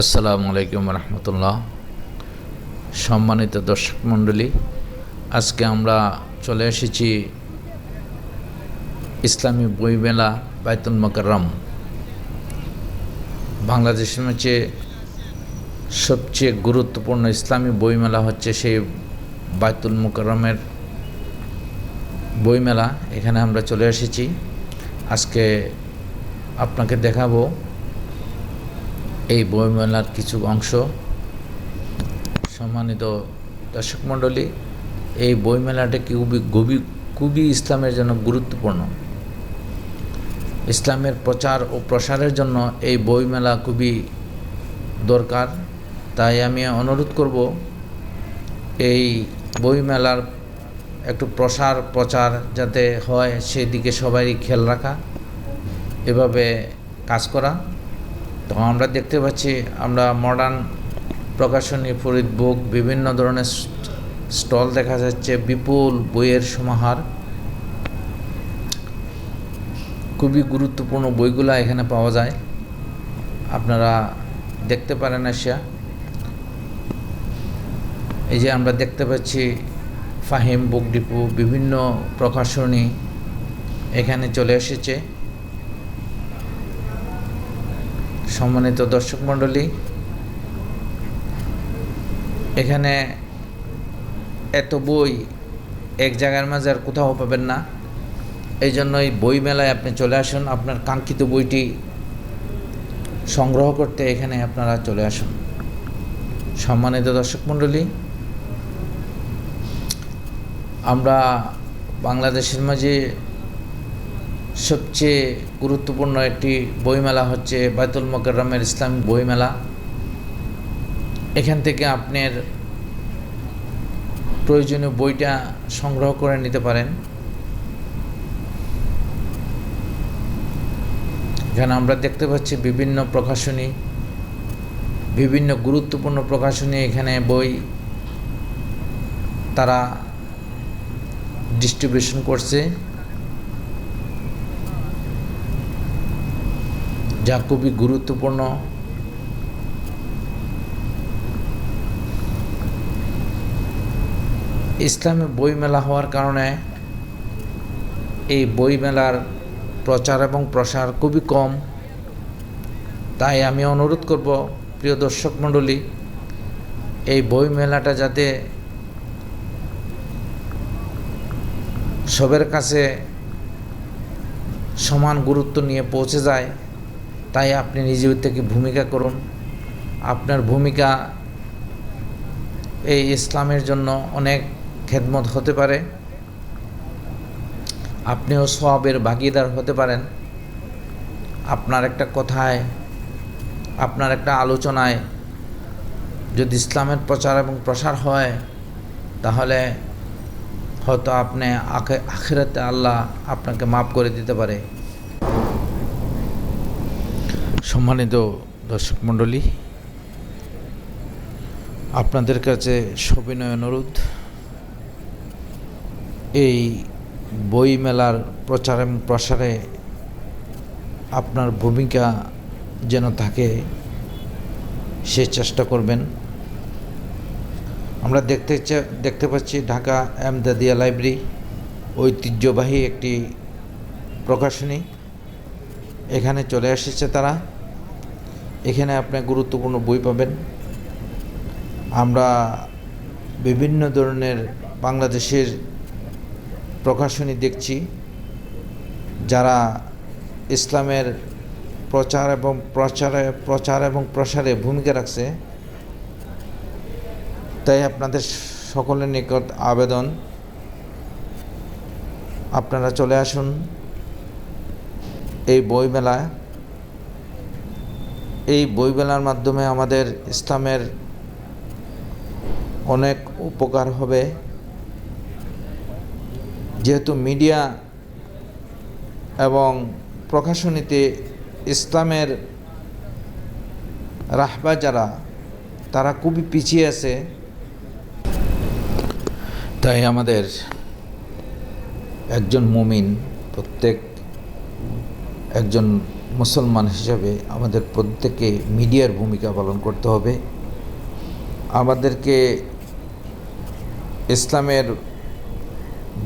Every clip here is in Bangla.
আসসালামু আলাইকুম রহমতুল্লাহ। সম্মানিত দর্শক মণ্ডলী, আজকে আমরা চলে এসেছি ইসলামী বইমেলা বাইতুল মকরম বাংলাদেশের মধ্যে সবচেয়ে গুরুত্বপূর্ণ ইসলামী বইমেলা হচ্ছে সেই বাইতুল মুকরমের বইমেলা। এখানে আমরা চলে এসেছি। আজকে আপনাকে দেখাবো এই বইমেলার কিছু অংশ। সম্মানিত দর্শক মণ্ডলী, এই বইমেলাটা খুবই খুবই খুবই ইসলামের জন্য গুরুত্বপূর্ণ। ইসলামের প্রচার ও প্রসারের জন্য এই বইমেলা খুবই দরকার। তাই আমি অনুরোধ করব, এই বইমেলার একটু প্রসার, প্রচার যাতে হয় সেই দিকে সবাই খেয়াল রাখা। এভাবে কাজ করা। তো আমরা দেখতে পাচ্ছি আমরা মডার্ন প্রকাশনী, ফরিদ বুক বিভিন্ন ধরনের স্টল দেখা যাচ্ছে, বিপুল বইয়ের সমাহার। খুবই গুরুত্বপূর্ণ বইগুলো এখানে পাওয়া যায়। আপনারা দেখতে পারেন আসিয়া। এই যে আমরা দেখতে পাচ্ছি ফাহিম বুক ডিপো বিভিন্ন প্রকাশনী এখানে চলে এসেছে। সম্মানিত দর্শক মণ্ডলী, এখানে এত বই এক জায়গার মাঝে আর কোথাও পাবেন না। এই জন্য এই বই মেলায় আপনি চলে আসুন, আপনার কাঙ্ক্ষিত বইটি সংগ্রহ করতে এখানে আপনারা চলে আসুন। সম্মানিত দর্শক মণ্ডলী, আমরা বাংলাদেশের মাঝে সবচেয়ে গুরুত্বপূর্ণ একটি বইমেলা হচ্ছে বাইতুল মকরমের ইসলামিক বইমেলা। এখান থেকে আপনার প্রয়োজনীয় বইটা সংগ্রহ করে নিতে পারেন। এখানে আমরা দেখতে পাচ্ছি বিভিন্ন প্রকাশনী, বিভিন্ন গুরুত্বপূর্ণ প্রকাশনী এখানে বই তারা ডিস্ট্রিবিউশন করছে। যা খুবই গুরুত্বপূর্ণ। ইসলামে বইমেলা হওয়ার কারণে এই বইমেলার প্রচার এবং প্রসার খুবই কম। তাই আমি অনুরোধ করব, প্রিয় দর্শক মণ্ডলী, এই বই মেলাটা যাতে সবের কাছে সমান গুরুত্ব নিয়ে পৌঁছে যায় তাই আপনি নিজের থেকে ভূমিকা করুন। আপনার ভূমিকা এই ইসলামের জন্য অনেক খেদমত হতে পারে। আপনিও সবের ভাগিদার হতে পারেন। আপনার একটা কথায়, আপনার একটা আলোচনায় যদি ইসলামের প্রচার এবং প্রসার হয়, তাহলে হয়তো আপনি আখেরাতে আল্লাহ আপনাকে মাফ করে দিতে পারে। সম্মানিত দর্শক মণ্ডলী, আপনাদের কাছে সবিনয় অনুরোধ। এই বই মেলার প্রচার এবং প্রসারে আপনার ভূমিকা যেন থাকে, সে চেষ্টা করবেন। আমরা দেখতে দেখতে পাচ্ছি ঢাকা এমদাদিয়া লাইব্রেরি, ঐতিহ্যবাহী একটি প্রকাশনী। এখানে চলে এসেছে তারা। এখানে আপনি গুরুত্বপূর্ণ বই পাবেন। আমরা বিভিন্ন ধরনের বাংলাদেশের প্রকাশনী দেখছি, যারা ইসলামের প্রচার এবং প্রচারে, প্রচার এবং প্রসারে ভূমিকা রাখছে। তাই আপনাদের সকলের নিকট আবেদন। আপনারা চলে আসুন এই বইমেলায়। এই বইমেলার মাধ্যমে আমাদের ইসলামের অনেক উপকার হবে। যেহেতু মিডিয়া এবং প্রকাশনীতে ইসলামের রাহবা যারা, তারা খুবই পিছিয়ে আছে। তাই আমাদের একজন মুমিন, প্রত্যেক একজন মুসলমান হিসাবে আমাদের প্রত্যেকে মিডিয়ার ভূমিকা পালন করতে হবে। আমাদেরকে ইসলামের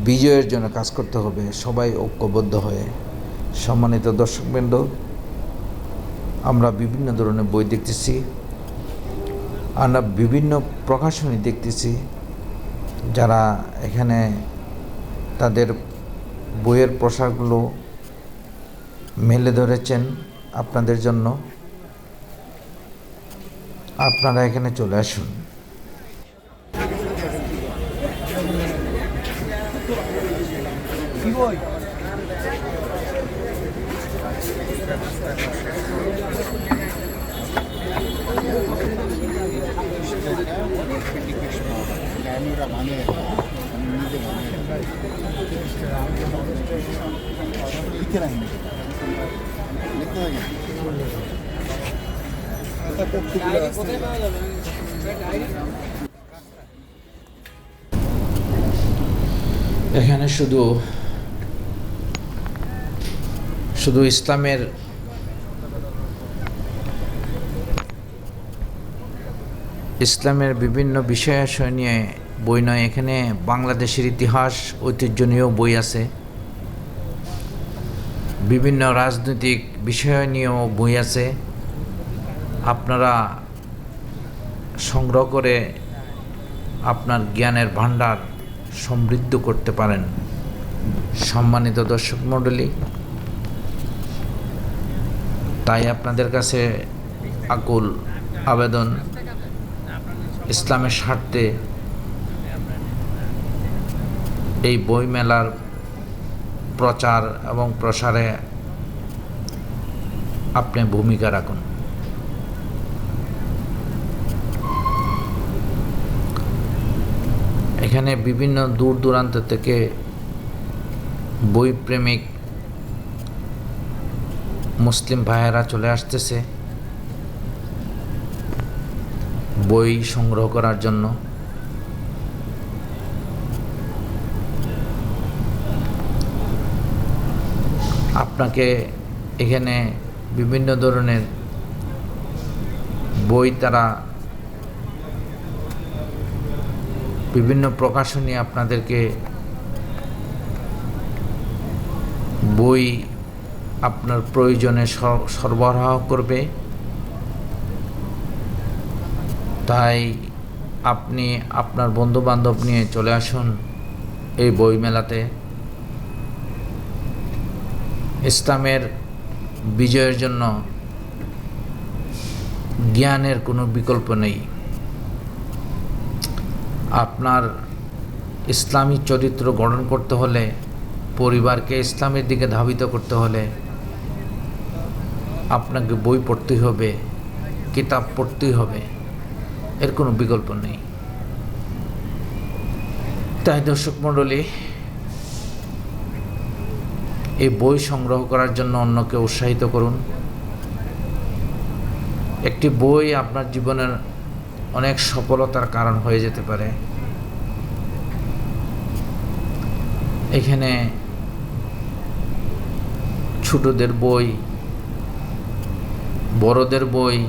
বিজয়ের জন্য কাজ করতে হবে, সবাই ঐক্যবদ্ধ হয়ে। সম্মানিত দর্শকবৃন্দ, আমরা বিভিন্ন ধরনের বই দেখতেছি, আমরা বিভিন্ন প্রকাশনী দেখতেছি, যারা এখানে তাদের বইয়ের প্রসারগুলো মেলে ধরেছেন আপনাদের জন্য। আপনারা এখানে চলে আসুন। আমরা এখানে শুধু শুধু ইসলামের ইসলামের বিভিন্ন বিষয় বিষয়াশয় নিয়ে বই নয়, এখানে বাংলাদেশের ইতিহাস ঐতিহ্য নিয়েও বই আছে। বিভিন্ন রাজনৈতিক বিষয় নিয়েও বই আছে। আপনারা সংগ্রহ করে আপনার জ্ঞানের ভাণ্ডার সমৃদ্ধ করতে পারেন। সম্মানিত দর্শক মণ্ডলী, তাই আপনাদের কাছে আকুল আবেদন ইসলামের স্বার্থে এই বইমেলার প্রচার এবং প্রসারে আপনি ভূমিকা রাখুন। এখানে বিভিন্ন দূর দূরান্ত থেকে বই প্রেমিক মুসলিম ভাইয়েরা চলে আসতেছে। বই সংগ্রহ করার জন্য। আপনাকে এখানে বিভিন্ন ধরনের বই তারা বিভিন্ন প্রকাশনী আপনাদেরকে বই আপনার প্রয়োজনে সর- সরবরাহ করবে। তাই আপনি আপনার বন্ধু বান্ধব নিয়ে চলে আসুন এই বই মেলাতে ইসলামের বিজয়ের জন্য জ্ঞানের কোনো বিকল্প নেই। আপনার ইসলামী চরিত্র গঠন করতে হলে, পরিবারকে ইসলামের দিকে ধাবিত করতে হলে আপনাকে বই পড়তেই হবে, কিতাব পড়তেই হবে, এর কোনো বিকল্প নেই। তাই দর্শক মণ্ডলী এই বই সংগ্রহ করার জন্য অন্যকে উৎসাহিত করুন। একটি বই আপনার জীবনের অনেক সফলতার কারণ হয়ে যেতে পারে। এখানে ছোটদের বই, বড়দের বই,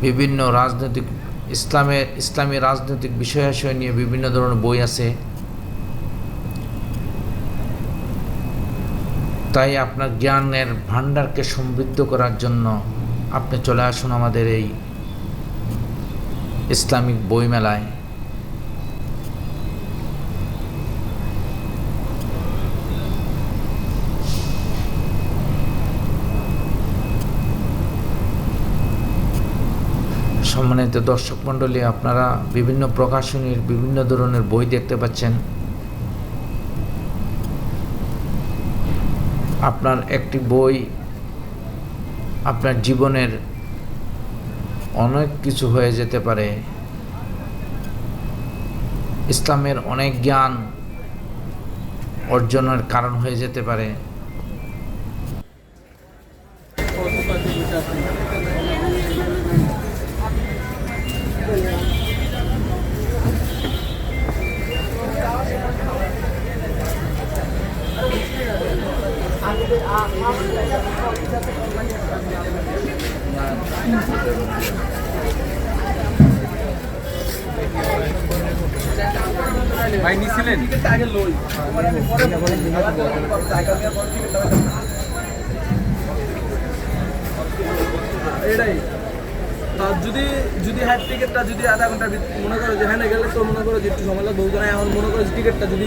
বিভিন্ন রাজনৈতিক ইসলামের ইসলামী রাজনৈতিক বিষয়াশয় নিয়ে বিভিন্ন ধরনের বই আছে। তাই আপনার জ্ঞানের ভাণ্ডারকে সমৃদ্ধ করার জন্য আপনি চলে আসুন আমাদের এই ইসলামিক বইমেলায়। সম্মানিত দর্শক মণ্ডলী, আপনারা বিভিন্ন প্রকাশনীর বিভিন্ন ধরনের বই দেখতে পাচ্ছেন। আপনার একটি বই, আপনার জীবনের অনেক কিছু হয়ে যেতে পারে। ইসলামের অনেক জ্ঞান অর্জনের কারণ হয়ে যেতে পারে। ভাই নিছিলেন? এটাই। আর যদি যদি হ্যাঁ টিকিটটা যদি আধা ভিতরে মনে করো যে হ্যাঁ গেলে তো মনে করো যে একটু সময় লাগবে এখন মনে করো টিকিটটা যদি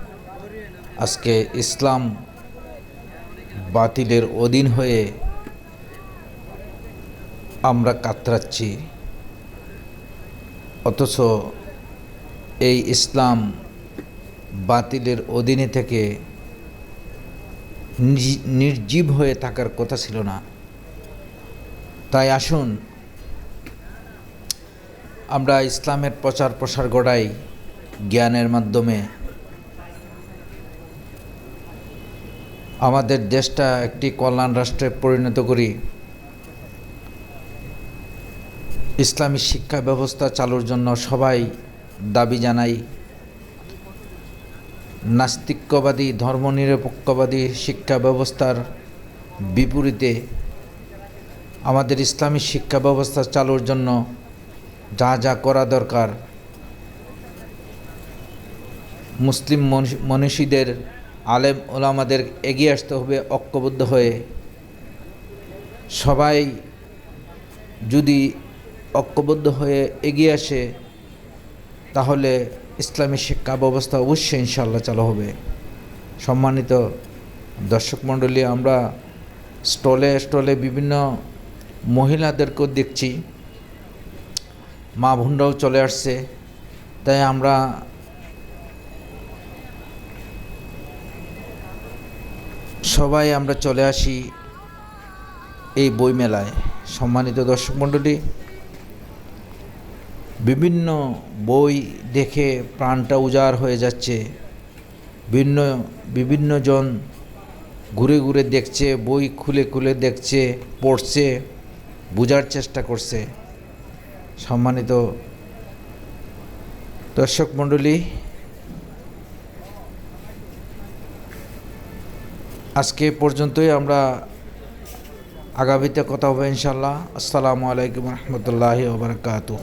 আজকে ইসলাম বাতিলের অধীন হয়ে আমরা কাতরাচ্ছি। অথচ এই ইসলাম বাতিলের অধীনে থেকে নির্জীব হয়ে থাকার কথা ছিল না। তাই আসুন, আমরা ইসলামের প্রচার প্রসার গড়াই জ্ঞানের মাধ্যমে। আমাদের দেশটা একটি কল্যাণ রাষ্ট্রে পরিণত করি। ইসলামী শিক্ষা ব্যবস্থা চালুর জন্য সবাই দাবি জানাই। নাস্তিক্যবাদী ধর্মনিরপেক্ষবাদী শিক্ষা ব্যবস্থার বিপরীতে আমাদের ইসলামী শিক্ষা ব্যবস্থা চালুর জন্য যা যা করা দরকার। মুসলিম মনীষ- মনীষীদের আলেম ওলামাদের এগিয়ে আসতে হবে, ঐক্যবদ্ধ হয়ে। সবাই যদি ঐক্যবদ্ধ হয়ে এগিয়ে আসে, তাহলে ইসলামী শিক্ষা ব্যবস্থা অবশ্যই ইনশাল্লাহ চালু হবে। সম্মানিত দর্শক মণ্ডলী, আমরা স্টলে স্টলে বিভিন্ন মহিলাদেরকেও দেখছি। মা বোনরাও চলে আসছে। তাই আমরা সবাই আমরা চলে আসি এই বইমেলায়। সম্মানিত দর্শক মণ্ডলী, বিভিন্ন বই দেখে প্রাণটা উজাড় হয়ে যাচ্ছে। বিভিন্ন বিভিন্ন জন ঘুরে ঘুরে দেখছে, বই খুলে খুলে দেখছে, পড়ছে, বোঝার চেষ্টা করছে। সম্মানিত দর্শক মণ্ডলী আজকে পর্যন্তই আমরা আগামীতে কথা হবে ইনশাল্লাহ আসসালামু আলাইকুম রহমতুল্লাহ ওবরাকাতুহ